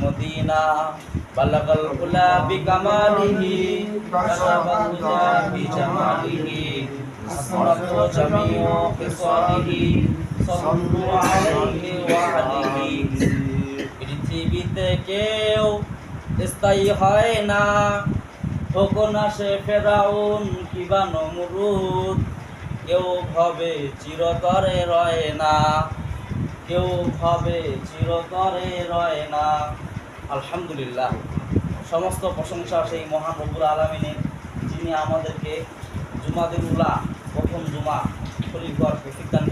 المدينة بلغ العلا بكماله كشف الهدى بجماله أسرت جميع خصاله صلوا عليه وعليه পৃথিবীতে কেউ স্থায়ী হয় না তখন আসে ফেরাউন কিবা নমরুদ কেউ ভাবে চিরতরে রয় না কেউ ভাবে চিরতরে রয় না আলহামদুলিল্লাহ। সমস্ত প্রশংসা সেই মহান রব্বুল আলমিনের যিনি আমাদেরকে জুমাদের উলা প্রথম জুমা শরীর হওয়ার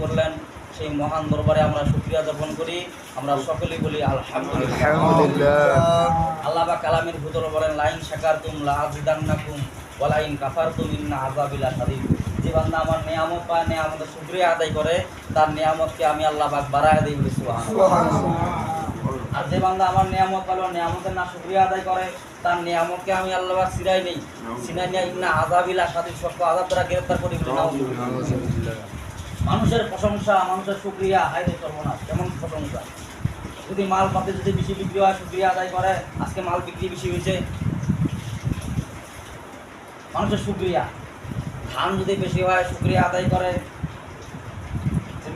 করলেন। সেই মহান দরবারে আমরা শুক্রিয়া যাপন করি। আমরা সকলেই বলি আলহামদুলিল্লাহ। আল্লাহ বা কালামের ভিতরে বলেন লাইন শাকার তুম লাজিদান্নাকুম ওয়ালাইন কাফার তুম ইন্না আযাবিলা শাদীদ যে বান্দা আমার নিয়ামত পায় নিয়ামতের শুকরিয়া আদায় করে তার নিয়ামতকে আমি আল্লাহ পাক বাড়ায় দেই বলি সুবহানাল্লাহ। আর যে বান্দা আমার নিয়ামত পালো নিয়ামতের না শুকরিয়া আদায় করে তার নিয়ামতকে আমি আল্লাহ সিরাই নেই। সিনাই নিয়ে ইন্না আযাবিলা শাদীদ শক্ত আযাব দ্বারা গ্রেফতার করি মানুষের প্রশংসা মানুষের শুক্রিয়া হাইরে সর্বনাশ কেমন প্রশংসা। যদি মাল পাতে যদি বেশি বিক্রি হয় শুক্রিয়া আদায় করে আজকে মাল বিক্রি বেশি হয়েছে। মানুষের শুক্রিয়া। ধান যদি বেশি হয় শুক্রিয়া আদায় করে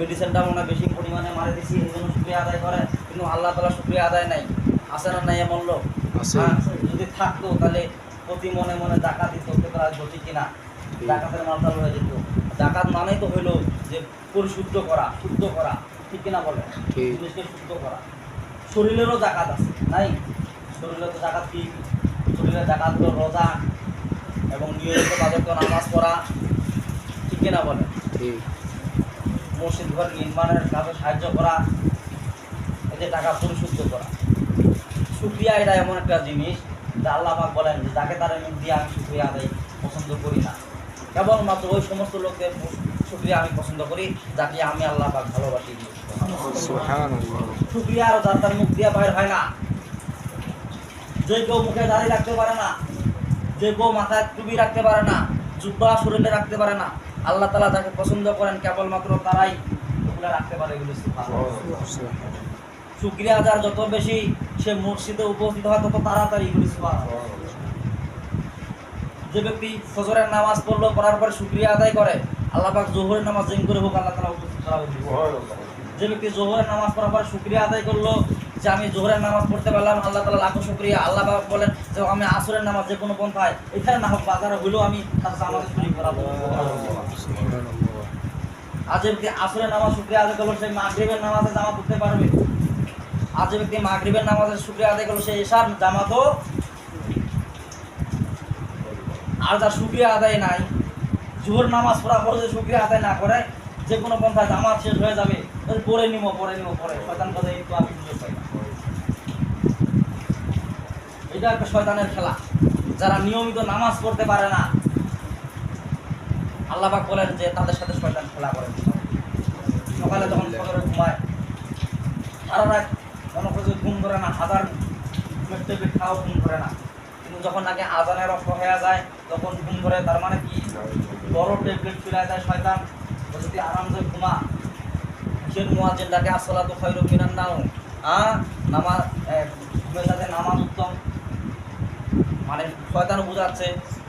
মেডিসিনটা মনে হয় বেশি পরিমাণে মারে দিছি এই জন্য শুক্রিয়া আদায় করে কিন্তু আল্লাহ তালা শুক্রিয়া আদায় নাই। আছে না নাই এমন লোক? হ্যাঁ, যদি থাকতো তাহলে প্রতি মনে মনে টাকা দিত তারা ঘটি কিনা। ডাকাতের মালটাল হয়ে যেত। ডাকাত মানেই তো হইল যে পরিশুদ্ধ করা শুদ্ধ করা। ঠিক কিনা বলে। জিনিসকে শুদ্ধ করা। শরীরেরও ডাকাত আছে নাই? শরীরে তো ডাকাত কি? শরীরে জাকাত হলো রোজা এবং নিয়মিত বাজত নামাজ পড়া। ঠিক কিনা বলে? ঠিক। মসজিদ ঘর নির্মাণের কাজে সাহায্য করা যে টাকা পরিশুদ্ধ করা। সুক্রিয়া এটা এমন একটা জিনিস যা আল্লাহ পাক বলেন যে যাকে তারা মুখ দিয়ে আমি সুক্রিয়া আদায় পছন্দ করি না। কেবলমাত্র ওই সমস্ত লোকদের সুক্রিয়া আমি পছন্দ করি, যাকে আমি আল্লাহ পাক ভালোবাসি। সুক্রিয়া আর যার তার মুখ দিয়ে বাইর হয় না। যে কেউ মুখে দাঁড়িয়ে রাখতে পারে না, যে কেউ মাথায় টুপি রাখতে পারে না, জুব্বা শরীরে রাখতে পারে না। আল্লাহ তালা যাকে পছন্দ করেন কেবলমাত্র তারাই ওগুলো রাখতে পারে এগুলো শুক্রিয়া আদার যত বেশি সে মসজিদে উপস্থিত হয় তত তাড়াতাড়ি এগুলি। যে ব্যক্তি ফজরের নামাজ পড়ল পড়ার পর শুক্রিয়া আদায় করে আল্লাহ পাক জোহরের নামাজ যেন করে হোক আল্লাহ তালা উপস্থিত করা যে ব্যক্তি জোহরের নামাজ পড়ার পর শুক্রিয়া আদায় করল যে আমি জোহরের নামাজ পড়তে পারলাম, আল্লাহ তালা লাখো শুক্রিয়া। আল্লাহ পাক বলেন যে আমি আসরের নামাজ যে কোনো পন্থায়, এখানে না হোক, বাজারে হইলেও আমি তার আমাদের শরীর করাবো ব্যক্তি আসরের নামাজ শুক্রিয়া আদায় করল সেই মাগরিবের নামাজে জামা পড়তে পারবে। আজ ব্যক্তি মাগরিবের নামাজের শুক্রিয়া আদায় করল সেই এশার জামাতও আর যার শুক্রিয়া আদায় নাই। জোহর নামাজ পড়া পরে যে শুক্রিয়া আদায় না করে, যে কোনো পন্থায় জামাত শেষ হয়ে যাবে। পরে নিমো পরে নিমো, পরে। শয়তান কথা তো আমি এটা একটা শয়তানের খেলা। যারা নিয়মিত নামাজ পড়তে পারে না, আল্লাহ পাক বলেন যে তাদের সাথে শয়তান খেলা করে। সকালে যখন ফজরে ঘুমায়, সারা রাত মনে করে ঘুম ধরে না, হাজার টেবিল খাও, ঘুম ধরে না। কিন্তু যখন নাকি আজানের অর্থ হয়ে যায়, তখন ঘুম ধরে, তার মানে কি? বড় ট্যাবলেট ফিরায় যায় শয়তান যদি আরাম করে ঘুমা কিসের মুয়াজ্জিন ডাকে আসলা তো খৈর মিনান নাও। হ্যাঁ নামাজ ঘুমের সাথে নামাজ উত্তম। মানে শয়তান বুঝাচ্ছে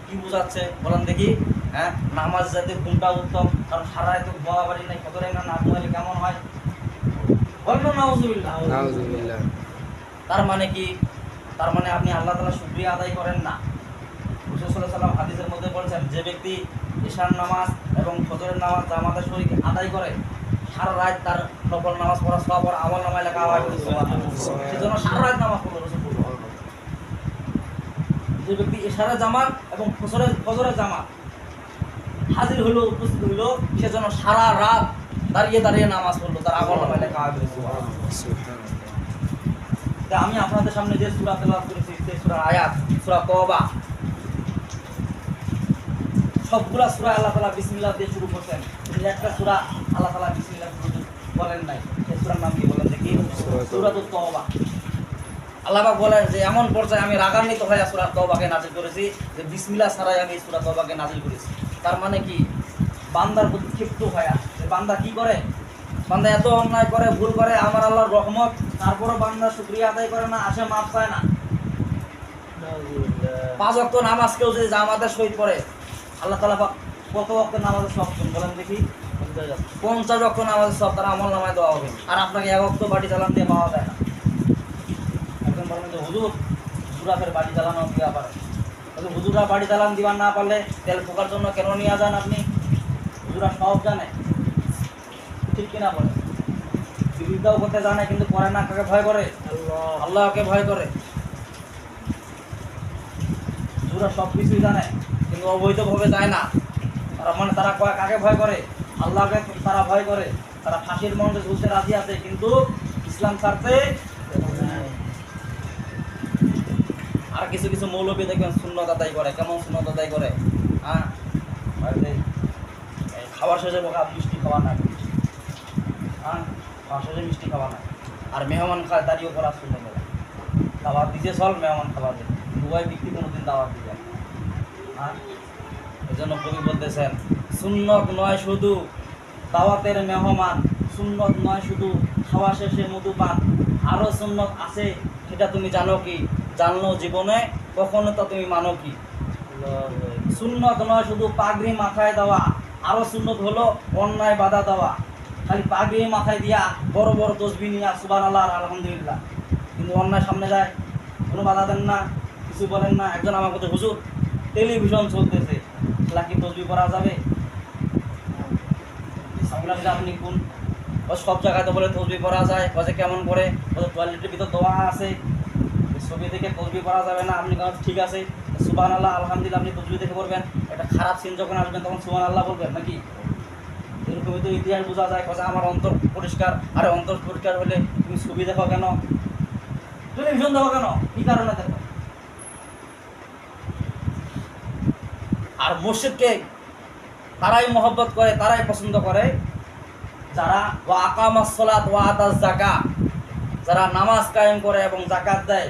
কি বুঝাচ্ছে? বলেন দেখি হ্যাঁ? নামাজ যাতে ঘুমটা উত্তম? কারণ সারা রাত ঘুমা বাড়ি নাই কত রেখা না ঘুমাইলে কেমন হয়? বলেন না নাউজুবিল্লাহ। তার মানে কি? তার মানে আপনি আল্লাহ তালা শুক্রিয়া আদায় করেন না। রসুল্লাহ সাল্লাম হাদিসের মধ্যে বলছেন যে ব্যক্তি ঈশান নামাজ এবং ফজরের নামাজ জামাতের শরীর আদায় করে সারা রাত তার নকল নামাজ পড়া সব আমল নামায় লেখা হয়। সেজন্য সারা রাত নামাজ পড়ল রসুল। যে ব্যক্তি এশারা জামাত এবং ফজরের ফজরের জামাত হাজির হলো, উপস্থিত হইল সেজন্য সারা রাত দাঁড়িয়ে দাঁড়িয়ে নামাজ পড়ল, তার আমল নামায় লেখা হবে আমি আপনাদের সামনে যে সূরা তেলাওয়াত করেছি সেই সূরার আয়াত, সূরা তওবা, সবগুলা সূরা আল্লাহ তালা বিসমিল্লাহ দিয়ে শুরু করছেন। একটা সূরা আল্লাহ তালা বিসমিল্লাহ শুরু বলেন নাই। সেই সূরার নাম কি বলেন দেখি। সূরাতুত তওবা। আল্লাহ পাক বলেন যে, এমন পর্যায়ে আমি রাগান্বিত হয়ে সূরা তওবাকে নাজিল করেছি যে, বিসমিল্লাহ ছাড়াই আমি সূরা তওবাকে নাজিল করেছি। তার মানে কি? বান্দার প্রতি ক্ষিপ্ত যে বান্দা কি করে? বান্দা এত অন্যায় করে, ভুল করে, আমার আল্লাহর রহমত, তারপরও বান্দা শুক্রিয়া আদায় করে না, আসে মাফ পায় না। পাঁচ অক্ট নামাজ কেউ যদি জামাতের সহিত পড়ে, আল্লাহ তালা কত অক্ট নামাজের সব বলেন দেখি। পঞ্চাশ অক্ট নামাজের সব তারা আমল নামায় দেওয়া হবে। আর আপনাকে এক অক্ট বাটি চালান দিয়ে পাওয়া যায় না। একজন যে হুজুর হুজুরাফের বাড়ি চালানো দিয়া পারে তাহলে হুজুরা বাড়ি চালান দিবার না পারলে তেল পোকার জন্য কেন নিয়ে যান আপনি? হুজুরা সব জানে। ঠিক কিনা বলে? বিরোধিতাও করতে জানে কিন্তু করে না কাকে ভয় করে? আল্লাহকে ভয় করে। হুজুরা সব কিছুই জানে কিন্তু অবৈধভাবে যায় না। তারা মানে তারা কয় কাকে ভয় করে? আল্লাহকে তারা ভয় করে। তারা ফাঁসির মঞ্চে ঝুলতে রাজি আছে কিন্তু ইসলাম ছাড়তে কিছু কিছু মৌলবী দেখবেন শূন্যত আদায় করে। কেমন শূন্যত আদায় করে? হ্যাঁ? খাবার শেষে বোকা মিষ্টি খাওয়া না। হ্যাঁ? খাওয়ার শেষে মিষ্টি খাওয়া না। আর মেহমান খায়, দাঁড়িয়ে করা শূন্য করে খাবার দিতে চল, মেহমান খাবার দে দুবাই বিক্রি কোনোদিন দাওয়াত না। হ্যাঁ? এই জন্য কবি বলতেছেন, সুন্নত নয় শুধু দাওয়াতের মেহমান, সুন্নত নয় শুধু খাওয়া শেষে মধুপান। আরও সুন্নত আছে, সেটা তুমি জানো কি? জানলো জীবনে, কখনো তা তুমি মানো কি? সুন্নত নয়, শুধু পাগড়ি মাথায় দেওয়া আরও সুন্নত হলো অন্যায় বাধা দেওয়া। খালি পাগড়ি মাথায় দিয়া বড় বড় তসবি নিয়ে সুবান আল্লাহ আলহামদুলিল্লাহ। কিন্তু অন্যায় সামনে যায়, কোনো বাধা দেন না, কিছু বলেন না। একজন আমার কাছে হুজুর টেলিভিশন চলতেছে লাকি তসবি করা যাবে? আপনি কোন? সব জায়গায় তো বলে তসবি করা যায় বলে কেমন করে টয়লেটের ভিতর দোয়া আছে ছবি দেখে তসবি করা যাবে না। আপনি কারণ ঠিক আছে সুবান আল্লাহ আলহামদুলিল্লাহ, আপনি তসবি দেখে করবেন একটা খারাপ সিন যখন আসবেন, তখন সুবান আল্লাহ বলবেন, নাকি? এরকমই তো ইতিহাস বোঝা যায়, কথা আমার অন্তর পরিষ্কার। আরে অন্তর পরিষ্কার হলে তুমি ছবি দেখো কেন? টেলিভিশন দেখো কেন? কি কারণে দেখো? আর মসজিদকে তারাই মহব্বত করে, তারাই পছন্দ করে। যারা ওয়া আকামাস সালাত, ওয়া আতাজ যারা নামাজ কায়েম করে এবং জাকাত দেয়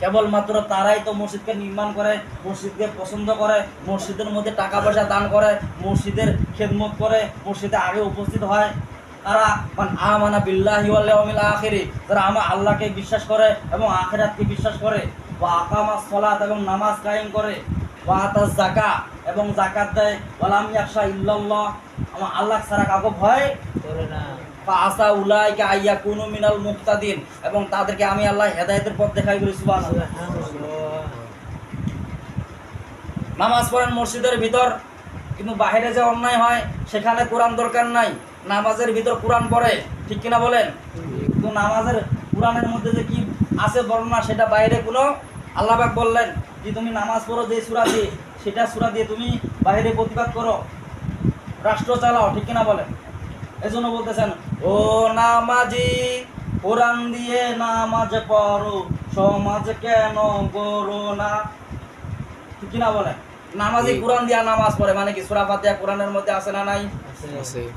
কেবলমাত্র তারাই তো মসজিদকে নির্মাণ করে, মসজিদকে পছন্দ করে, মসজিদের মধ্যে টাকা পয়সা দান করে, মসজিদের খেদমত করে, মসজিদে আগে উপস্থিত হয়। তারা মান আমানা বিল্লাহি ওয়াল ইয়াউমিল আখিরি যারা আমার আল্লাহকে বিশ্বাস করে এবং আখেরাতকে বিশ্বাস করে। ওয়া আকামাস সালাত এবং নামাজ কায়েম করে। ওয়া আতাজ যাকা এবং জাকাত দেয়। ওয়ালাম ইয়াখশা ইল্লাল্লাহ। আমার আল্লাহ ছাড়া কাউকে ভয় করে না। উলাইকা আইয়াকুনু মিনাল মুক্তাদিন। এবং তাদেরকে আমি আল্লাহ হেদায়েতের পথ দেখাই সুবহানাল্লাহ। নামাজ পড়েন মসজিদের ভিতর, কিন্তু বাইরে যে অন্যায় হয়, সেখানে কোরআন দরকার নাই। নামাজের ভিতর কোরআন পড়ে, ঠিক কিনা বলেন? কিন্তু নামাজের কোরআনের মধ্যে যে কি আছে বর্ণনা, সেটা বাইরে কোনো আল্লাহবাক বললেন যে তুমি নামাজ পড়ো যে সুরা দিয়ে, সেটা সুরা দিয়ে তুমি বাইরে প্রতিবাদ করো। রাষ্ট্র চালাও, ঠিক কিনা বলেন? এই জন্য বলতেছেন ও নামাজি কোরআন দিয়ে নামাজ পড়ো সমাজ কেন করো না? ঠিক কিনা বলেন? নামাজি কোরআন দিয়া নামাজ পড়ে মানে কি সুরা ফাতিহা কোরআনের মধ্যে আছে না নাই? আছে।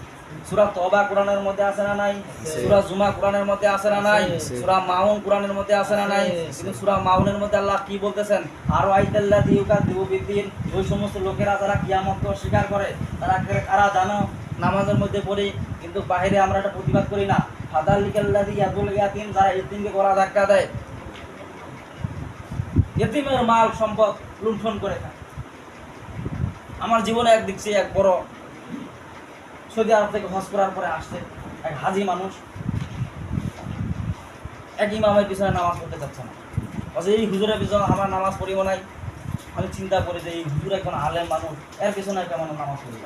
সুরা তবা কোরআনের মধ্যে আছে না নাই? সুরা জুমা কোরআনের মধ্যে আছে না নাই? আছে। সুরা মাউন কোরআনের মধ্যে আছে না নাই? আছে। কিন্তু সুরা মাউনের মধ্যে আল্লাহ কি বলতেছেন? আর আইতাল্লাহ দিউকা দিউবিদ্দিন ওই সমস্ত লোকেরা যারা কিয়ামতকে অস্বীকার করে তারা কে- কারা জানো? নামাজের মধ্যে পড়ি, কিন্তু বাইরে আমরা এটা প্রতিবাদ করি না। ফাদার লিকাল্লাদি ইয়াদুল ইয়াতিম, যারা ইতিমকে গলা ধাক্কা দেয়, ইতিমের মাল, সম্পদ লুণ্ঠন করে খায় আমার জীবনে এক দেখছি এক বড় সৌদি আরব থেকে হজ করার পরে আসছে এক হাজি মানুষ। এক ইমামের পিছনে নামাজ পড়তে চাচ্ছে না। বলছে এই হুজুরের পিছনে আমার নামাজ পড়িব নাই। আমি চিন্তা করি যে এই হুজুর একজন আলেম মানুষ, এর পিছনে একটা কেমন নামাজ পড়িব?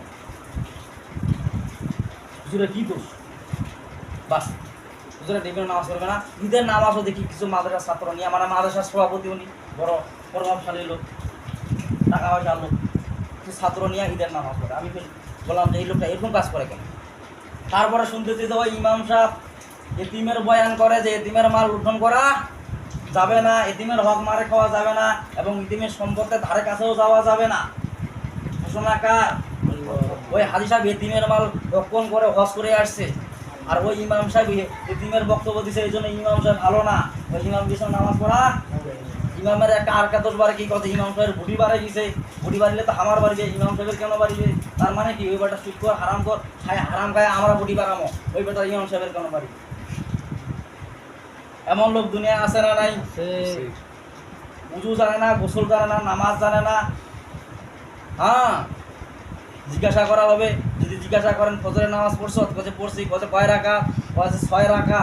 হুজুরের কি দোষ? বাস হুজুরের ডিমের নামাজ পড়বে না। ঈদের নামাজও দেখি কিছু মাদ্রাসার ছাত্র নিয়ে আমার মাদ্রাসার সভাপতি উনি বড় প্রভাবশালী লোক, টাকা পয়সা লোক, কিছু ছাত্র নিয়ে ঈদের নামাজ পড়ে। আমি বলি- বললাম যে, এই লোকটা এরকম কাজ করে কেন? তারপরে শুনতেছি যে, ওই ইমাম সাহেব এতিমের বয়ান করে যে, এতিমের মাল লুণ্ঠন করা যাবে না ইতিমের হক মারে খাওয়া যাবে না এবং ইতিমের সম্পদের ধারে কাছেও যাওয়া যাবে না। ঘোষণা কার? ওই হাজি সাহেব এতিমের মাল রক্ষণ করে হজ করে আসছে। আর ওই ইমাম সাহেব এতিমের বক্তব্য দিছে এই জন্য ইমাম সাহেব ভালো না। ওই ইমাম পিছনে নামাজ পড়া। ইমামের একটা আর কাতর বারে কি কথা ইমাম সাহেবের বুড়ি বাড়ে গেছে। বুড়ি বাড়িলে তো আমার বাড়িবে ইমাম সাহেবের কেন বাড়িবে তার মানে কি? ওই বেটা সুদ কর হারাম কর খায় হারাম খায় আমরা বুড়ি বাড়ামো। ওই বেটা ইমাম সাহেবের কেন বাড়িবে এমন লোক দুনিয়া আছে না নাই? উজু জানে না গোসল জানে না নামাজ জানে না। হ্যাঁ জিজ্ঞাসা করা হবে, যদি জিজ্ঞাসা করেন, ফজরের নামাজ পড়ছো কছে পড়ছি কছে কয় রাখা কছে ছয় রাখা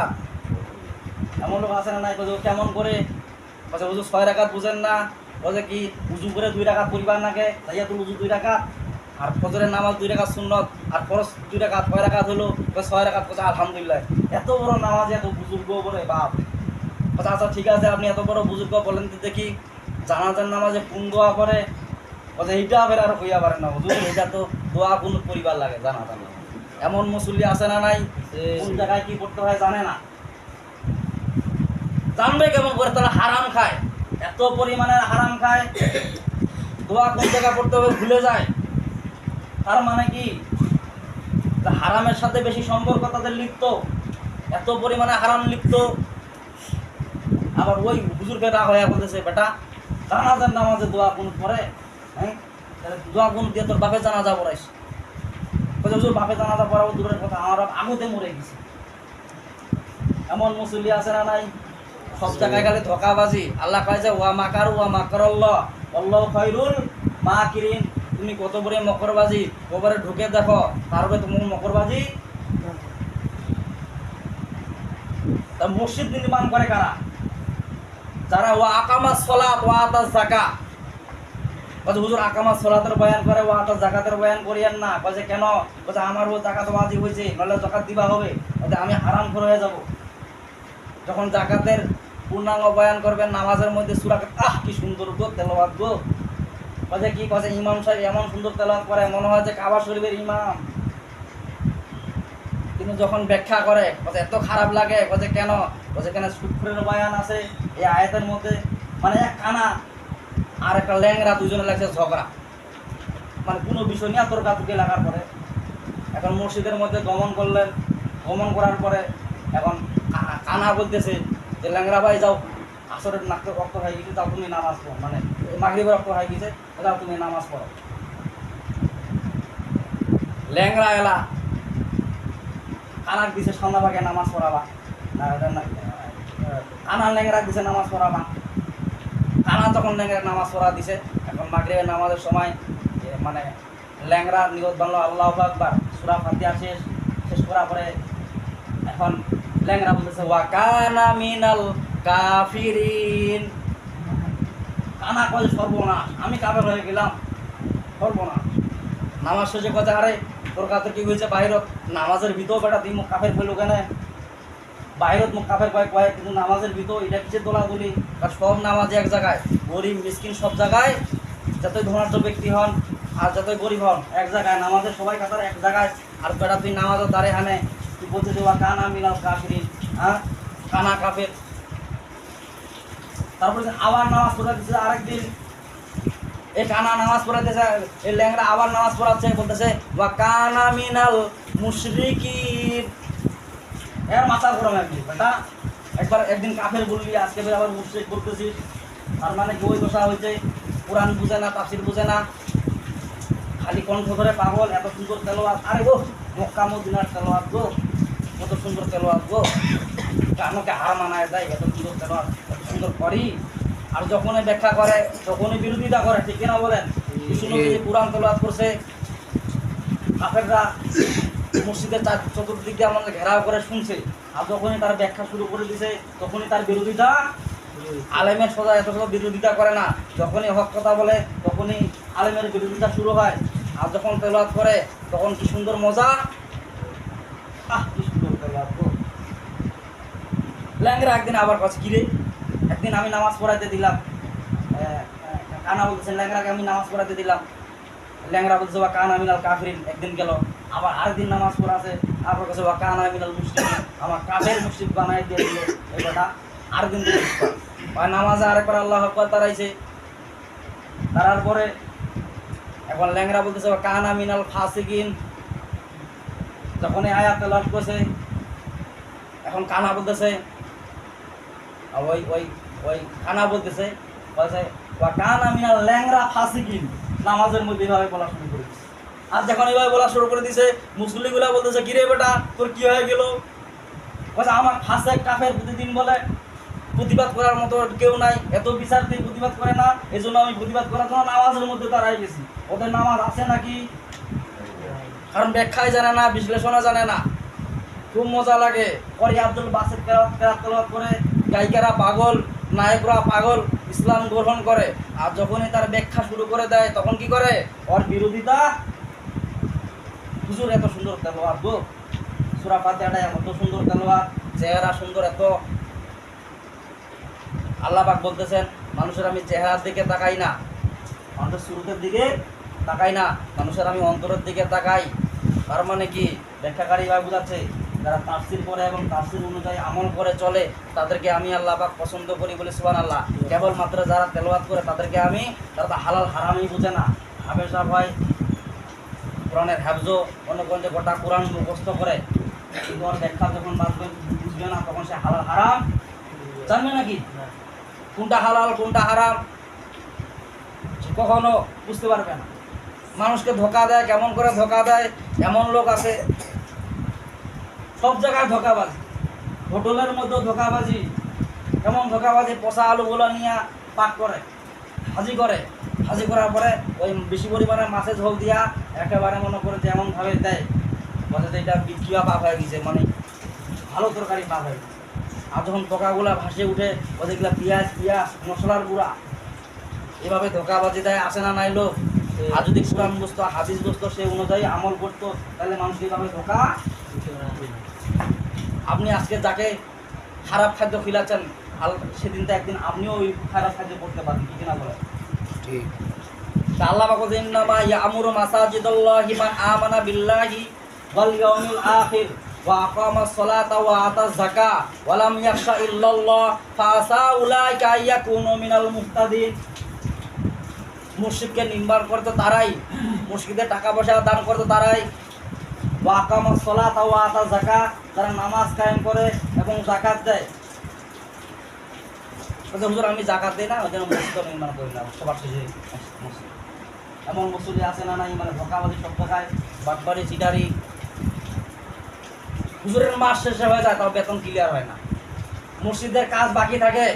এমন লোক আছে না নাই? কছে কেমন করে? কছে উজু ছয় রাখাত বুঝেন না। কছে কি, উজু করে দুই রাখাত পরিবার নাকে? তাইয়া তো উজু দুই রাখাত আর ফজরের নামাজ দুই রাখাত সুন্নত। আর ফরজ দুই রাখাত কয় রাখাত হলো? ছয় রাখাত কছে আলহামদুলিল্লাহ। এত বড় নামাজ, এত বুজুর্গ বলে বাপ! আচ্ছা আচ্ছা ঠিক আছে, আপনি এত বড় বুজুর্গ বলেন তো দেখি। জানাজার নামাজে কোন দোয়া করে কথা এইটা আবার আর হইয়া পারেন না হুজুর এটা তো দোয়া কোন পরিবার লাগে জানা জানা। এমন মুসল্লি আছে না নাই কোন জায়গায় কি করতে হয় জানে না। জানবে কেমন করে তারা হারাম খায়। এত পরিমাণে হারাম খায় দোয়া কোন জায়গায় করতে হবে ভুলে যায়। তার মানে কি? হারামের সাথে বেশি সম্পর্ক তাদের লিপ্ত এত পরিমাণে হারাম লিপ্ত। আবার ওই হুজুরকে রাগ হয়ে বলতেছে বেটা জানাজার নামাজে দোয়া কোন পরে হ্যাঁ? তাহলে দোয়া কোন দিয়ে তোর বাপে জানাজা পড়াইস। বলছে হুজুর বাপে জানাজা পড়াবো দূরের কথা আমার বাপ আগুতে মরে গেছে। এমন মুসল্লি আছে না নাই? সব জায়গায় গেলে ধোকাবাজি। আল্লাহ কয় যে ওয়া মাকার ওয়া মাকার আল্লাহ। আল্লাহ খাইরুল মা কিরিন। তুমি কত বড় মকরবাজি। কবরে ঢুকে দেখো তারপরে তোমার মকরবাজি তা মসজিদ নির্মাণ করে কারা? যারা ওয়া আকামা সলাত ওয়া আতা জাকা বলছে, হুজুর, আকামা সলাতের বয়ান করে, ওয়া আতা জাকাতের বয়ান করিয়েন না। বলছে, কেন? বলছে, আমার ও জাকাত ওয়াজিব হয়েছে নাহলে জাকাত দিবা হবে। বলছে, আমি হারাম করে হয়ে যাব। যখন জাকাতের পূর্ণাঙ্গ বয়ান করবেন, নামাজের মধ্যে সুরা আহ, কি সুন্দর গো, তেলাওয়াত গো। বলছে, কি? কথা ইমাম সাহেব এমন সুন্দর তেলাওয়াত করে, মনে হয় যে কাবা শরীফের ইমাম। কিন্তু যখন ব্যাখ্যা করে, বলছে, এত খারাপ লাগে। বলছে, কেন? বলছে, কেন? শুক্রের বয়ান আছে এই আয়াতের মধ্যে মানে এক কানা আর একটা ল্যাংরা দুজনে লাগছে ঝগড়া মানে কোনো বিষয় নিয়ে তোর কাতুকে লাগার পরে এখন মসজিদের মধ্যে গমন করলেন গমন করার পরে এখন কানা বলতেছে যে ল্যাংরা ভাই যাও আসরের নাকতে রক্ত হয়ে গেছে তাও তুমি নামাজ পড়ো মানে মাগরিবের রক্ত হয়ে গেছে যাও তুমি নামাজ পড়ো ল্যাংরা এলা কানার দিছে সন্ধ্যাভাগে নামাজ পড়াবা কানার ল্যাংরা দিছে নামাজ পড়াবা কানা তখন ল্যাংরা নামাজ পড়া দিছে, এখন মাগরিবের নামাজের সময় মানে ল্যাংরা নিয়ত বাংলা, আল্লাহ আকবার, সুরা ফাতিহা শেষ শেষ করার পরে এখন ল্যাংরা বলতেছে, ওয়া কানা মিনাল কাফিরিন। কানা কয়, সর্বনাশ। আমি কাফের হয়ে গেলাম, সর্বনাশ। নামাজ শেষে কথা আরে, তোর কাছে কি হয়েছে বাহিরত নামাজের ভিতর বেটা মুখ কাফের ফেলো কেন? বাহিরত মুখ কাফের কয় কয় কিন্তু নামাজের ভিতর, এটা কিসের দোলাদুলি? আর সব নামাজে এক জায়গায়। গরিব, মিসকিন সব জায়গায় যতই ধনাঢ্য ব্যক্তি হন আর যতই গরিব হন, এক জায়গায় নামাজের সবাই কাতার এক জায়গায়। আর বেটা, তুই নামাজও দাঁড়ে হানে তুই বলতে দেওয়া কানা মিলাল কাফিরিন হ্যাঁ? কানা কাপের তারপরে আবার নামাজ পড়া দিচ্ছে আরেকদিন। এই কানা নামাজ পড়াতেছে এই ল্যাংরা আবার নামাজ পড়াচ্ছে, বলতেছে বা কানা মিনাল মুশরিকিন। এর মাথা গরম একদিন বেটা একবার একদিন কাফের বললি আজকে ফের আবার মুশরিক করতেছিস তার মানে কি ওই দশা হয়েছে? কোরআন বুঝে না তাফসির বুঝে না। খালি কণ্ঠ ধরে পাগল এত সুন্দর তেলোয়াত আরে গো মক্কা মদিনার তেলোয়াত গো কত সুন্দর তেলোয়াত গো। কানকে হার মানায় দেয় এত সুন্দর তেলোয়াত এত সুন্দর করি। আর যখনই ব্যাখ্যা করে তখনই বিরোধিতা করে ঠিক কিনা বলেন? বিষ্ণুনবী কোরআন তেলোয়াত করছে কাফেররা মসজিদের চার চতুর্দিক দিয়ে আমাদের ঘেরাও করে শুনছে। আর যখনই তার ব্যাখ্যা শুরু করে দিছে তখনই তার বিরোধিতা। আলেমের সোজা এত সোজা বিরোধিতা করে না। যখনই হক কথা বলে তখনই আলেমের বিরোধিতা শুরু হয়। আর যখন তেলাওয়াত করে তখন কি সুন্দর মজা? আহ কি সুন্দর ল্যাংরা একদিন আবার কাছে কিরে একদিন আমি নামাজ পড়াইতে দিলাম। আহ, আহ, কানা বলতেছেন ল্যাংরাকে আমি নামাজ পড়াইতে দিলাম। ল্যাংরা বলছে বা কানা মিনাল কাফরিন একদিন গেল। আবার আরেকদিন নামাজ পড়া আছে আবার কাছে বা কানা মিনাল মুসলিম আমার কাফের মুসলিম বানাই দিয়ে দিল। এই কথা আর দিন আর নামাজে আরেকবার আল্লাহ আকবার তারাইছে। তারার পরে এখন ল্যাংরা বলতেছে বা কানা মিনাল ফাসিকিন। যখন এই আয়াত তেলাওয়াত করছে, এখন কানা বলতেছে ওই ওই ওই কানা বলতেছে, বলছে বা কানা মিনাল ল্যাংরা ফাসিকিন। নামাজের মধ্যে এভাবে বলা শুরু আর যখন এভাবে বলা শুরু করে দিছে মুসলিমগুলা বলতেছে, কিরে বেটা, তোর কি হয়ে গেল? আমার ফাঁসে কাফের প্রতিদিন বলে, প্রতিবাদ করার মতো কেউ নাই, এত বিচার দিয়ে প্রতিবাদ করে না এই জন্য আমি প্রতিবাদ করার জন্য নামাজের মধ্যে দাঁড়াই গেছি। ওদের নামাজ আছে নাকি? কারণ ব্যাখ্যাই জানে না, বিশ্লেষণও জানে না। খুব মজা লাগে। পরে আব্দুল বাসের কেরাত করে গায়িকারা পাগল নায়করা পাগল, ইসলাম গ্রহণ করে। আর যখনই তার ব্যাখ্যা শুরু করে দেয়, তখন কি করে? ওর বিরোধিতা হুজুর এত সুন্দর তেলোয়ার গো। সুরা ফাতিহাটা এত সুন্দর তেলোয়ার, চেহারা সুন্দর এত। আল্লাহ পাক বলতেছেন, মানুষের আমি চেহারার দিকে তাকাই না। মানুষের শুরুতের দিকে তাকাই না, মানুষের আমি অন্তরের দিকে তাকাই। তার মানে কি? ব্যাখ্যাকারী ভাই বুঝাচ্ছে, যারা তাফসির করে এবং তাফসির অনুযায়ী আমল করে চলে, তাদেরকে আমি আল্লাহ পাক পছন্দ করি বলে সুবান আল্লাহ কেবলমাত্র যারা তেলাওয়াত করে তাদেরকে আমি, তারা হালাল হারামই বুঝে না। হাবেশা ভাই কোরআনের হ্যাবজো অন্য কোন গোটা কোরআন মুখস্থ করে। কিন্তু ওর ব্যাখ্যা যখন বাঁচবে বুঝবে না, তখন সে হালাল হারাম। জানবে নাকি? কোনটা হালাল, কোনটা হারাম? কখনো বুঝতে পারবে না। মানুষকে ধোকা দেয়, কেমন করে ধোকা দেয়, এমন লোক আছে। সব জায়গায় ধোকাবাজি। হোটেলের মধ্যে ধোকাবাজি। এমন ধোকাবাজি? পচা আলুগুলো নিয়ে পাক করে। ভাজি করে। ভাজি করার পরে ওই বেশি পরিমাণে মাছের ঝোল দিয়া একেবারে মনে করে যে দেয়। বলে যে এটা বিক্রিয়া পাক হয়ে গেছে মানে ভালো তরকারি পাক হয়ে গেছে। আর যখন পোকাগুলা ভাসে উঠে ওদেরগুলা পেঁয়াজ, পিঁয়াজ, মশলার গুঁড়া। এভাবে ধোকাবাজি দেয়, আসে না নাই লোক আর যদি কোরআন বসতো হাদিস বসতো সে অনুযায়ী আমল করতো, তাহলে মানুষ এভাবে ধোকা? আপনি আজকে যাকে খারাপ খাদ্য খিলাচ্ছেন আল- সেদিন তো একদিন আপনিও ওই খারাপ খাদ্য করতে পারেন কি কিনা বলে ঠিক আল্লাহ পাক বলছেন ইন্নামা ইয়ামুরু মাসাজিদাল্লাহি মান আমানা বিল্লাহি ওয়াল ইয়াউমিল আখির ওয়া আকামাস সালাতা ওয়া আতাজ যাকা ওয়া লাম ইয়াখশা ইল্লাল্লাহ ফাসা উলাইকা ইয়াকুনু মিনাল মুহতাদিন। মুশরিককে নির্মাণ করতো তারাই মুশরিকদের টাকা পয়সা দান করতো তারাই। ওয়া আকামাস সালাতা ওয়া আতাজ যাকা তারা নামাজ কায়েম করে এবং যাকাত দেয়। বলছে, হুজুর আমি জাকাত দিই না ওই জন্য মসজিদ নির্মাণ করি না সবার শেষে এমন মসজিদে আছে না নাই মানে ধোকাবাজি সব জায়গায় বাটবাড়ি চিটারি। হুজুরের মাস শেষে হয়ে যায় তাও বেতন ক্লিয়ার হয় না। মসজিদের কাজ বাকি থাকে।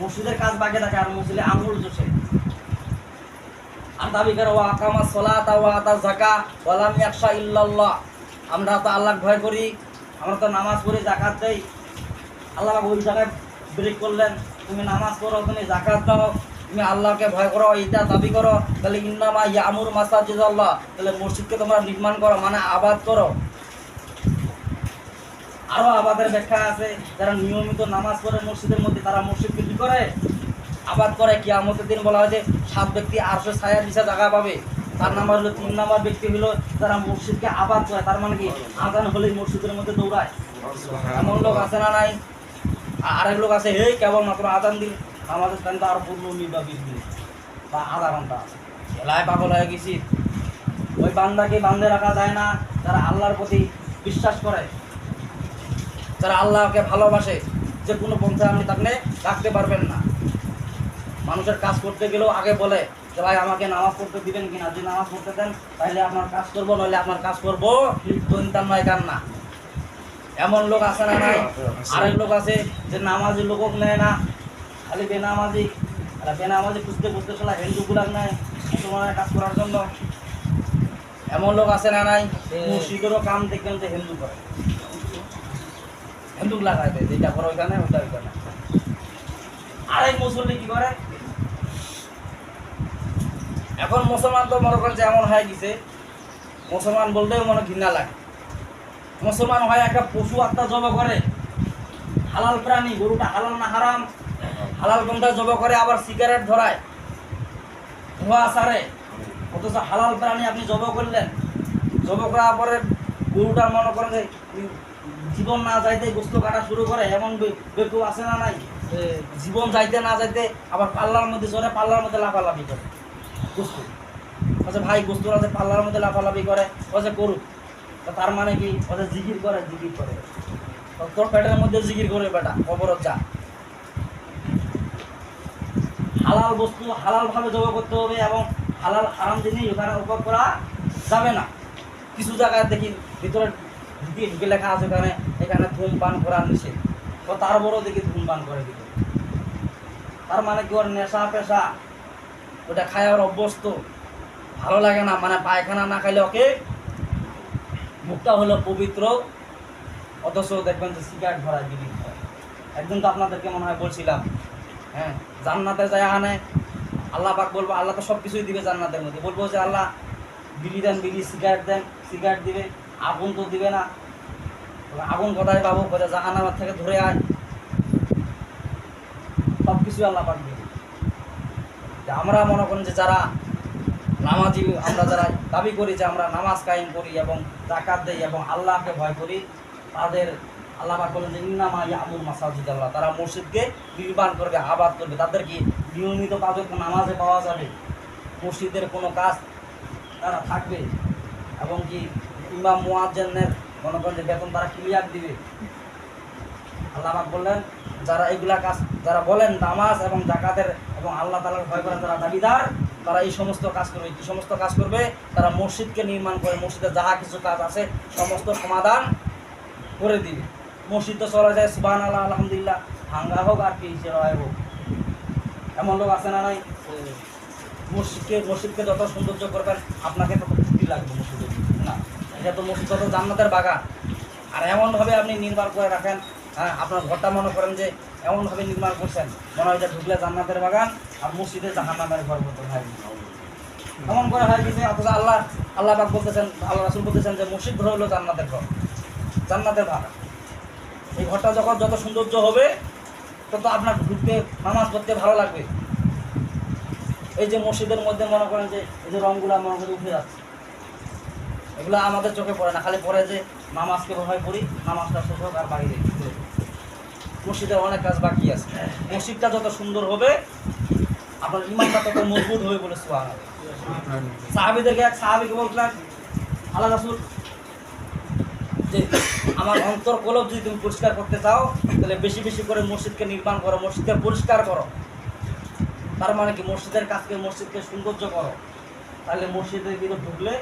মসজিদের কাজ বাকি থাকে আর মসজিদে আঙুল চষে আর দাবি করে ও আকামা সলাত ও আতা জাকা ওয়ালাম ইয়াকশা ইল্লাল্লাহ। আমরা তো আল্লাহ ভয় করি আমরা তো নামাজ পড়ি জাকাত দেই। আল্লাহ ওই জায়গায় ব্রেক করলেন, তুমি নামাজ পড়ো, তুমি জাকাত দাও, তুমি আল্লাহকে ভয় করো এটা দাবি করো, তাহলে ইন্নামা ইয়ামুর মাসাজিদ আল্লাহ তাহলে মসজিদকে তোমরা নির্মাণ করো মানে আবাদ করো। আরও আবাদের ব্যাখ্যা আছে, যারা নিয়মিত নামাজ পড়ে মসজিদের মধ্যে, তারা মসজিদকে কি করে? আবাদ করে, কিয়ামতের দিন বলা হয় যে, সাত ব্যক্তি আটশো ছায়া দিশা জায়গা পাবে। তার নাম্বার হলো, তিন নাম্বার ব্যক্তি হলো, যারা মসজিদকে আবাদ করে, তার মানে কি? আজান হলেই মসজিদের মধ্যে দৌড়ায়। এমন লোক আছে না নাই? আর আরেক লোক আছে, এই কেবল মাত্র আজান দিন। আমাদের টাইম আরও পনেরো মিনিট বা বিশ মিনিট। বা আধা ঘণ্টা আছে। এলায় পাগল হয়ে গেছি। ওই বান্দাকে বান্ধে রাখা যায় না। যারা আল্লাহর প্রতি বিশ্বাস করে, যারা আল্লাহকে ভালোবাসে, যে কোনো পন্থায় আপনি থাকলে রাখতে পারবেন না। মানুষের কাজ করতে গেলেও আগে বলে যে, ভাই, আমাকে নামাজ পড়তে দিবেন কিনা? যদি নামাজ পড়তে দেন তাহলে আপনার কাজ করব, নইলে আপনার কাজ করব। চিন্তা নয় কান না এমন লোক আছে না নাই আরেক লোক আছে যে নামাজি লোকক নেয় না। খালি বেনামাজি। আর বেনামাজি খুঁজতে খুঁজতে চলা হিন্দু গুলাক নেয় মুসলমানের কাজ করার জন্য। এমন লোক আছে না নাই মসজিদেরও কাম দেখবেন যে হিন্দু করে। হিন্দু লাগাই দেয় যেটা করে ওইখানে ওইটা ওইখানে। আরেক মুসল্লি কি করে? এখন মুসলমান তো মনে করেন যে এমন হয়ে গেছে। মুসলমান বলতেও মনে ঘৃণা লাগে। মুসলমান হয় একটা পশু আত্মা জব করে। হালাল প্রাণী, গরুটা হালাল না হারাম? হালাল কোনটা জব করে, আবার সিগারেট ধরায়। ধোয়া সারে। অথচ হালাল প্রাণী আপনি জব করলেন। জব করার পরে গরুটার মনে করেন যে জীবন না যাইতে গোস্ত কাটা শুরু করে, এমন বেকু আছে না নাই? জীবন যাইতে না যাইতে আবার পাল্লার মধ্যে জোরে পাল্লার মধ্যে লাফালাফি করে। গোস্ত। আচ্ছা ভাই গোস্তুর আছে, পাল্লার মধ্যে লাফালাফি করে। ওছে করুক তা তার মানে কি? ওদের জিকির করে জিকির করে। তোর পেটের মধ্যে জিকির করে বেটা অবরোধ যা। হালাল বস্তু হালালভাবে জবাই করতে হবে এবং হালাল হারাম জিনিস ওখানে উপভোগ করা যাবে না। কিছু জায়গায় দেখি ভিতরে ঢুকে ঢুকে লেখা আছে ওখানে, এখানে ধূমপান করা নিষেধ। তো তার বড় দেখি ধূমপান করে ভিতরে। তার মানে কি? ওর নেশা পেশা, ওটা খায় ওর অভ্যস্ত। ভালো লাগে না মানে পায়খানা না খাইলে ওকে মুখটা হলো পবিত্র, অথচ দেখবেন যে সিগারেট ভরা বিড়ি খায়। একদিন তো আপনাদেরকে মনে হয় বলছিলাম হ্যাঁ জান্নাতে যায় আনে, আল্লাহ পাক বলব, আল্লাহ তো সব কিছুই দিবে জান্নাতের মধ্যে। বলব যে আল্লাহ বিলি দেন, বিলি সিগারেট দেন সিগারেট দিবে, আগুন তো দিবে না। আগুন কোথায় পাবো? কোথায় জাহান্নামার থেকে ধরে আয়। সব কিছুই আল্লাহ পাক দিবে। আমরা মনে করেন যে যারা নামাজি আমরা যারা দাবি করি যে আমরা নামাজ কায়েম করি এবং জাকাত দেই এবং আল্লাহকে ভয় করি, তাদের আল্লাহ বলেন যে, ইন্নামা ইয়ামুর মাসাজিদ আল্লাহ। তারা মসজিদকে নির্মাণ করবে, আবাদ করবে। তাদের কি নিয়মিত কাজে নামাজে পাওয়া যাবে? মসজিদের কোনো কাজ তারা থাকবে? এবং কি ইমাম মুয়াজ্জেনের মনে করেন যে বেতন তারা ক্লিয়ার দিবে? আল্লাহ বললেন, যারা এগুলা কাজ, যারা বলেন নামাজ এবং জাকাতের এবং আল্লাহ তালার ভয় করেন তারা দাবিদার তারা এই সমস্ত কাজ করবে। কি সমস্ত কাজ করবে? তারা মসজিদকে নির্মাণ করে, মসজিদে যাহা কিছু কাজ আছে, সমস্ত সমাধান করে দিবে। মসজিদ তো চলা যায় সুবাহ আল্লাহ আলহামদুলিল্লাহ। ভাঙ্গা হোক আর কি সেরাই হোক। এমন লোক আছে না নাই? মসজিদকে মসজিদকে যত সৌন্দর্য করবেন, আপনাকে তত ফুর্তি লাগবে মসজিদে না, এটা তো মসজিদ তত জান্নাতের বাগান। আর এমনভাবে আপনি নির্মাণ করে রাখেন হ্যাঁ আপনার ঘরটা মনে করেন যে এমনভাবে নির্মাণ করছেন, মনে হয় ঢুকলে জান্নাতের বাগান আর মসজিদে জাহান্নামের ঘর মতো হয়। এমন করে হয় যে অথচ আল্লাহ আল্লাহ পাক বলতেছেন, আল্লাহ রাসুল বলতেছেন যে মসজিদ ঘর হলো জান্নাতের ঘর, জান্নাতের বাগান এই ঘরটা যখন যত সৌন্দর্য হবে, তত আপনার ঢুকতে নামাজ পড়তে ভালো লাগবে। এই যে মসজিদের মধ্যে মনে করেন যে এই যে রঙগুলো মনে করে উঠে যাচ্ছে। এগুলো আমাদের চোখে পড়ে না, খালি পড়ে যে নামাজকে ভয় করি নামাজটা শেষ হোক আর বাইরে মসজিদের অনেক কাজ বাকি আছে। মসজিদটা যত সুন্দর হবে আপনার ইমানটা তত মজবুত হবে বলে সাহাবিদেরকে এক সাহাবিকে বলছিলেন আল্লাহ রাসুল যে আমার অন্তর কলব যদি তুমি পরিষ্কার করতে চাও তাহলে বেশি বেশি করে মসজিদকে নির্মাণ করো মসজিদকে পরিষ্কার করো। তার মানে কি? মসজিদের কাজকে মসজিদকে সৌন্দর্য করো। তাহলে মসজিদের ভিতরে ঢুকলে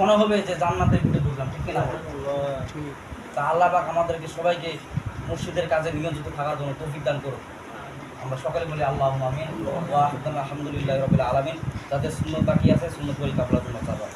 মনে হবে যে জান্নাতের ভিতরে ঢুকলাম ঠিক কিনা তা আল্লাহ আমাদেরকে সবাইকে মসজিদের কাজে নিয়োজিত থাকার জন্য তৌফিক দান করো আমরা সকালে বলি আল্লাহ আমিন। আলহামদুলিল্লাহ রবিল আলমিন। যাদের শূন্য বাকি আছে শূন্য পরিকাপলার জন্য চাবা